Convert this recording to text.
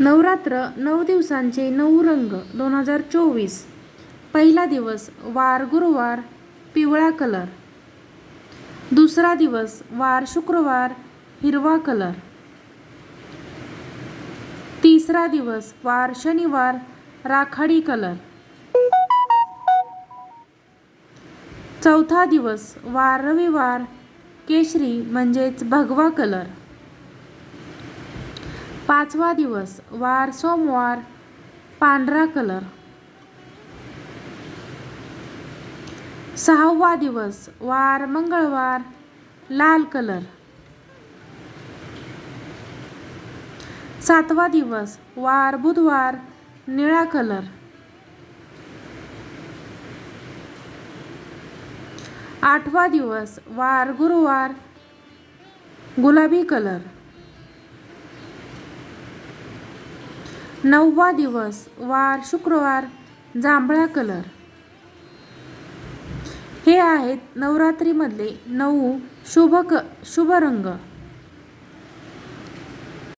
नवरात्र नऊ दिवसांचे नऊ रंग दोन हजार चोवीस. पहिला दिवस वार गुरुवार पिवळा कलर. दुसरा दिवस वार शुक्रवार हिरवा कलर. तिसरा दिवस वार शनिवार राखाडी कलर. चौथा दिवस वार रविवार केशरी म्हणजेच भगवा कलर. पाचवा दिवस वार सोमवार पांढरा कलर. सहावा दिवस वार मंगळवार लाल कलर. सातवा दिवस वार बुधवार निळा कलर. आठवा दिवस वार गुरुवार गुलाबी कलर. नववा दिवस वार शुक्रवार जांभळा कलर. हे आहेत नवरात्रीमधले नऊ शुभ क शुभ रंग.